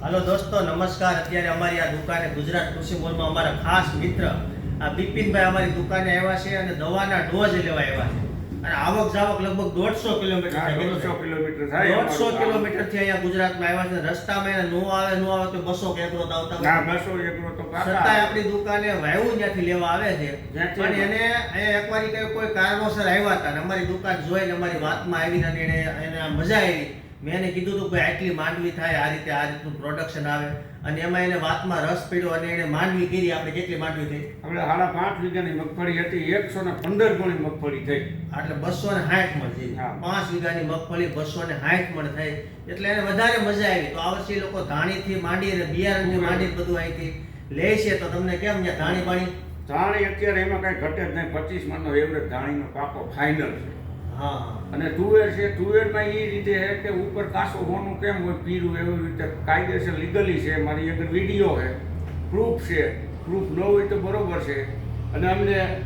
હાલો દોસ્તો નમસ્કાર. અત્યારે અમારી આ દુકાને ગુજરાત કૃષિ મોલમાં અમારા ખાસ મિત્ર આ બિપિનભાઈ અમારી દુકાને આવ્યા છે અને દવાના ડોઝ લેવા આવ્યા છે. અને આવક જાવક લગભગ દોઢસો કિલોમીટર દોઢસો કિલોમીટર થાય દોઢસો કિલોમીટરથી અહીંયા ગુજરાતમાં આવ્યા છે. રસ્તામાં એને નો આવે નો આવે તો બસો કે એકરો આવતા બસો એકરો તો છતાંય આપણી દુકાને વાયુ ત્યાંથી લેવા આવે છે. જ્યાંથી પણ એને અહીંયા એકવાર કોઈ કારણોસર આવ્યા હતા અને અમારી દુકાન જોઈને અમારી વાતમાં આવીને એને મજા આવી. મેં એને કીધું હતું કે આટલી માંડવી થાય આ રીતે આ રીતનું પ્રોડક્શન આવે. અને એમાં એને વાતમાં રસ પડ્યો અને એને માંડવી કરી આપણે કેટલી માંડવી થઈ. આપણે સાડા પાંચ વીઘાની મગફળી હતી એકસો ને પંદર ગણી મગફળી થઈ. એટલે બસો ને સાઠ મણ થઈ. હા. પાંચ વીઘાની મગફળી બસો ને સાઠ મણ થઈ. એટલે એને વધારે મજા આવી. તો આ વર્ષે લોકો ધાણીથી માંડી અને બિયારણથી માંડી બધું અહીંથી લે છે. તો તમને કેમ ત્યાં ધાણી પાણી? ધાણી અત્યારે એમાં કઈ ઘટે જ નહીં. પચીસ મણનો એવરેજ ધાણીનો પાકો ફાઇનલ છે. અને તુવેર છે, તુવેરમાં એ રીતે છે કે ઉપર કાસો હોનું કેમ હોય, પીરું, એવી રીતે કાયદેસર લીગલી છે, મારી આગળ વીડિયો છે. પ્રૂફ છે. પ્રૂફ ન હોય તો બરોબર છે. અને અમને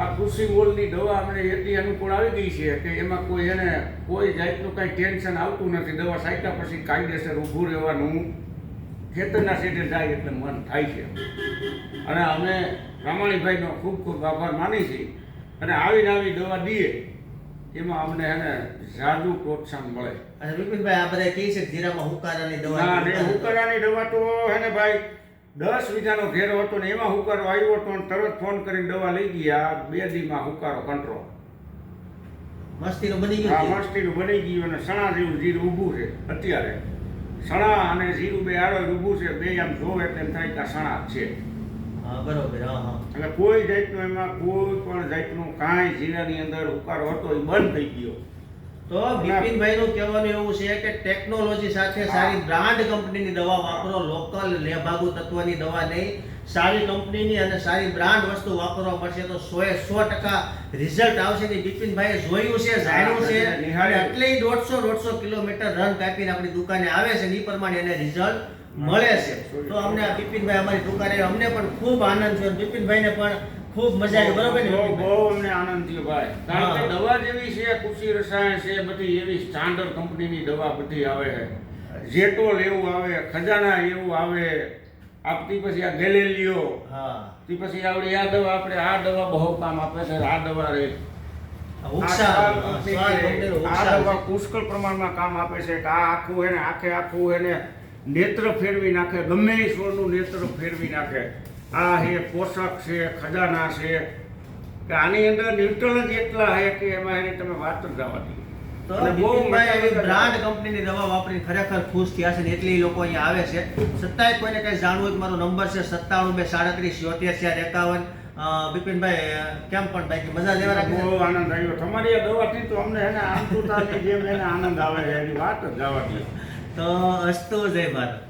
આ કૃષિ મોલની દવા અમને એટલી અનુકૂળ આવી ગઈ છે કે એમાં કોઈ એને, કોઈ જાતનું કાંઈ ટેન્શન આવતું નથી. દવા સાઈટા પછી કાયદેસર ઊભું રહેવાનું ખેતરના સીધે જાય એટલે મન થાય છે. અને અમે રામાણીભાઈનો ખૂબ ખૂબ આભાર માની છીએ. અને આવીને આવી દવા દઈએ. એમાં અમને એને જાદુ પ્રોત્સાહન મળે. અને વિપિનભાઈ આ બધા કહે છે જીરામાં હુકારાની દવા ના ને હુકારાની દવા તો હે ને ભાઈ દસ વીઘાનો ઘેરો હતો ને એમાં હુકારો આવ્યો હતો ને તરત ફોન કરીને દવા લઈ ગયા બે દીમાં હુકારો કંટ્રોલ મસ્તીનું બની ગયું હા મસ્તીનું બની ગયું અને સણા જેવું જીરું ઊભું છે અત્યારે. સણા અને જીરું બે આડો ઊભું છે બે આમ જોવે એટલે એમ થાય કે સણા છે. હા બરોબર હા હા. એટલે કોઈ જાતનું એમાં કોઈ પણ જાતનું કાંઈ જીરાની અંદર ઉકાળો હતો એ બંધ થઈ ગયો. તો બિપિનભાઈ નું કહેવાનું એવું છે કે ટેકનોલોજી સાથે સારી બ્રાન્ડ કંપનીની દવા વાપરો લોકલ લેભાગુ તત્વની દવા નહીં. સારી કંપનીની અને સારી બ્રાન્ડ વસ્તુ વાપરવા પડશે તો સો એ સો ટકા રિઝલ્ટ આવશે ને બિપિનભાઈએ જોયું છે જાણ્યું છે. એટલે દોઢસો દોઢસો કિલોમીટર રન કાપીને આપણી દુકાને આવે છે એ પ્રમાણે એને રિઝલ્ટ મળે છે. તો અમને આ બિપિનભાઈ અમારી દુકાને અમને પણ ખૂબ આનંદ છે બિપિનભાઈને પણ ખૂબ મજા આવી. બરોબર ને? બહુ અમને આનંદ થયો ભાઈ. કારણ કે દવા જેવી છે કૃષિ રસાયણ છે બધી એવી સ્ટાન્ડર્ડ કંપનીની દવા બધી આવે છે. જેટોલ એવું આવે ખજાના એવું આવે. આપતી પછી આ ગેલેલિયો. હા. તે પછી આવડી આ દવા આપણે આ દવા બહુ કામ આપે છે આ દવા રે. આ હા, દવા પુષ્કળ પ્રમાણમાં કામ આપે છે કે આ આખું એને આખે આખું એને નેત્ર ફેરવી નાખે ગમે છોડનું નેત્ર ફેરવી નાખે. આ છે પોષક છે ખજાના છે. કે આની અંદર ન્યુટ્રલ જ એટલા છે કે એમાં એની તમે વાત જ જવા દીધી બહુ મજા બ્રાન્ડ કંપનીની દવા વાપરીને ખરેખર ખુશ થયા છે ને એટલે લોકો અહીંયા આવે છે. છતાંય કોઈને કંઈ જાણવું હોય મારો નંબર છે સત્તાણું બે સાડત્રીસ સિત્તેર ચાર એકાવન. બિપિનભાઈ કેમ પણ બાકી મજા લેવા રાખી બહુ આનંદ આવ્યો. તમારી આ દવાથી તો અમને એને આમતુતાની જેમ એને આનંદ આવે છે એની વાત જ જવા દો. તો અસ્તુ જય ભારત